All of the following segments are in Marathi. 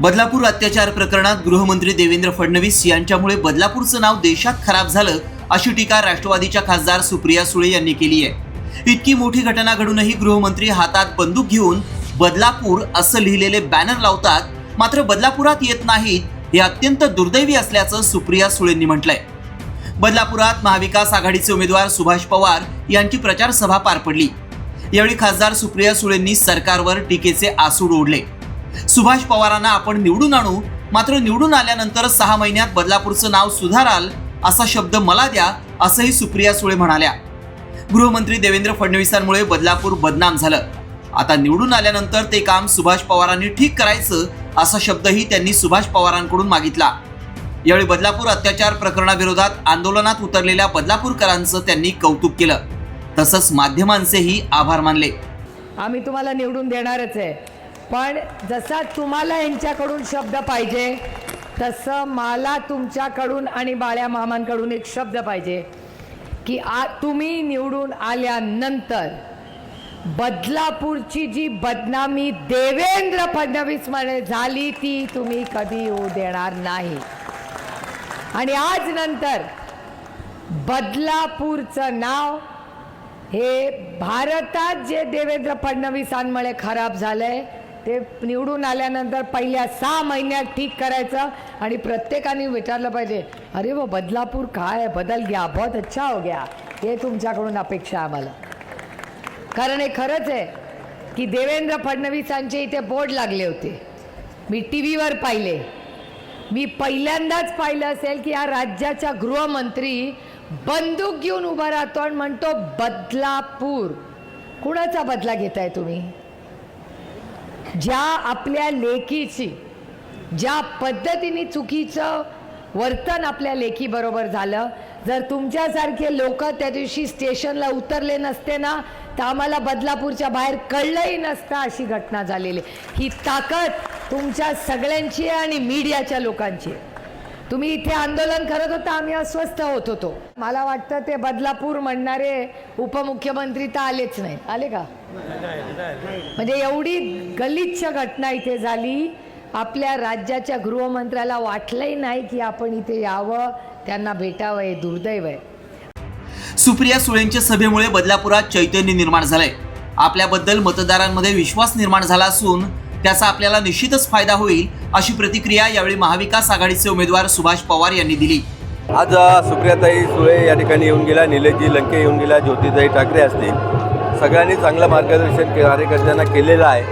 बदलापूर अत्याचार प्रकरणात गृहमंत्री देवेंद्र फडणवीस यांच्यामुळे बदलापूरचं नाव देशात खराब झालं अशी टीका राष्ट्रवादीच्या खासदार सुप्रिया सुळे यांनी केली आहे. इतकी मोठी घटना घडूनही गृहमंत्री हातात बंदूक घेऊन बदलापूर असं लिहिलेले बॅनर लावतात मात्र बदलापुरात येत नाहीत हे अत्यंत दुर्दैवी असल्याचं सुप्रिया सुळेंनी म्हटलंय. बदलापुरात महाविकास आघाडीचे उमेदवार सुभाष पवार यांची प्रचार सभा पार पडली. यावेळी खासदार सुप्रिया सुळेंनी सरकारवर टीकेचे आसूड ओढले. सुभाष पवारांना आपण निवडून आणू. मात्र निवडून आल्यानंतर सहा महिन्यात बदलापूरचं नाव सुधाराल असा शब्द मला द्या असंही सुप्रिया सुळे म्हणाल्या. गृहमंत्री देवेंद्र फडणवीसांमुळे बदलापूर बदनाम झालं. आता निवडून आल्यानंतर ते काम सुभाष पवारांनी ठीक करायचं असा शब्दही त्यांनी सुभाष पवारांकडून मागितला. यावेळी बदलापूर अत्याचार प्रकरणाविरोधात आंदोलनात उतरलेल्या बदलापूरकरांचं त्यांनी कौतुक केलं. तसंच माध्यमांचेही आभार मानले. आम्ही तुम्हाला निवडून देणारच आहे. पण जसा तुम्हाला यांच्याकडून शब्द पाहिजे तसं मला तुमच्याकडून आणि बाळ्या मामांकडून एक शब्द पाहिजे की आ तुम्ही निवडून आल्यानंतर बदलापूरची जी बदनामी देवेंद्र फडणवीस म्हणे झाली ती तुम्ही कधी येऊ देणार नाही. आणि आज नंतर बदलापूरचं नाव हे भारतात जे देवेंद्र फडणवीसांमुळे खराब झालं आहे ते निवडून आल्यानंतर पहिल्या सहा महिन्यात ठीक करायचं आणि प्रत्येकाने विचारलं पाहिजे अरे व बदलापूर काय? बदल घ्या बहुत अच्छा हो गया. हे तुमच्याकडून अपेक्षा आम्हाला. कारण हे खरंच आहे की देवेंद्र फडणवीसांचे इथे बोर्ड लागले होते. मी टी व्हीवर पाहिले. मी पहिल्यांदाच पाहिलं असेल की या राज्याच्या गृहमंत्री बंदूक घेऊन उभा राहतो आणि म्हणतो बदलापूर. कुणाचा बदला घेताय तुम्ही? ज्या आपल्या लेखीची ज्या पद्धतीने चुकीचं वर्तन आपल्या लेखीबरोबर झालं जर तुमच्यासारखे लोक त्या दिवशी स्टेशनला उतरले नसते ना तर आम्हाला बदलापूरच्या बाहेर कळलंही नसतं अशी घटना झालेली. ही ताकद तुमच्या सगळ्यांची आहे आणि मीडियाच्या लोकांची आहे. तुम्ही इथे आंदोलन करत होता आम्ही अस्वस्थ होत होतो. मला वाटतं ते बदलापूर म्हणणारे उपमुख्यमंत्री तर आलेच नाही. आले का? म्हणजे एवढी गलिच्छ घटना इथे झाली. आपल्या राज्याच्या गृहमंत्र्याला वाटलंही नाही की आपण इथे यावं त्यांना भेटावं हे दुर्दैव आहे. सुप्रिया सुळेंच्या सभेमुळे बदलापुरात चैतन्य निर्माण झालंय. आपल्याबद्दल मतदारांमध्ये विश्वास निर्माण झाला असून त्याचा आपल्याला निश्चितच फायदा होईल अशी प्रतिक्रिया यावेळी महाविकास आघाडीचे उमेदवार सुभाष पवार यांनी दिली. आज सुप्रियाताई सुळे या ठिकाणी येऊन गेल्या निलेशजी लंके येऊन गेल्या ज्योतिताई ठाकरे असतील. सगळ्यांनी चांगलं मार्गदर्शन के- कार्यकर्त्यांना केलेलं आहे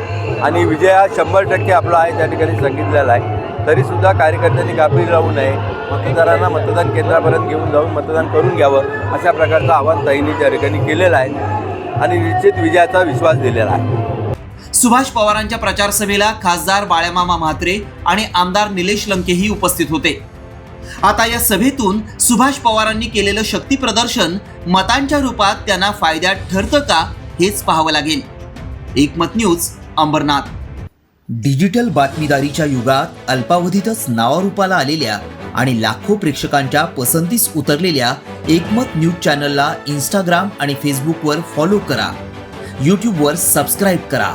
आणि विजय हा शंभर टक्के आपला आहे त्या ठिकाणी सांगितलेला आहे. तरीसुद्धा कार्यकर्त्यांनी गाफील राहू नये. मतदारांना मतदान केंद्रापर्यंत घेऊन जाऊन मतदान करून घ्यावं अशा प्रकारचं आव्हान ताईंनी त्या ठिकाणी केलेलं आहे. आणि निश्चित विजयाचा विश्वास दिलेला आहे. सुभाष पवारांच्या प्रचार सभेला खासदार बाळ्यामामा म्हात्रे आणि आमदार निलेश लंकेही उपस्थित होते. आता या सभेतून सुभाष पवारांनी केलेलं शक्ती प्रदर्शन मतांच्या रूपात त्यांना फायद्यात ठरतं का हेच पाहावं लागेल. एकमत न्यूज अंबरनाथ. डिजिटल बातमीदारीच्या युगात अल्पावधीतच नावारूपाला आलेल्या आणि लाखो प्रेक्षकांच्या पसंतीस उतरलेल्या एकमत न्यूज चॅनलला इंस्टाग्राम आणि फेसबुकवर फॉलो करा. यूट्यूबवर सबस्क्राईब करा.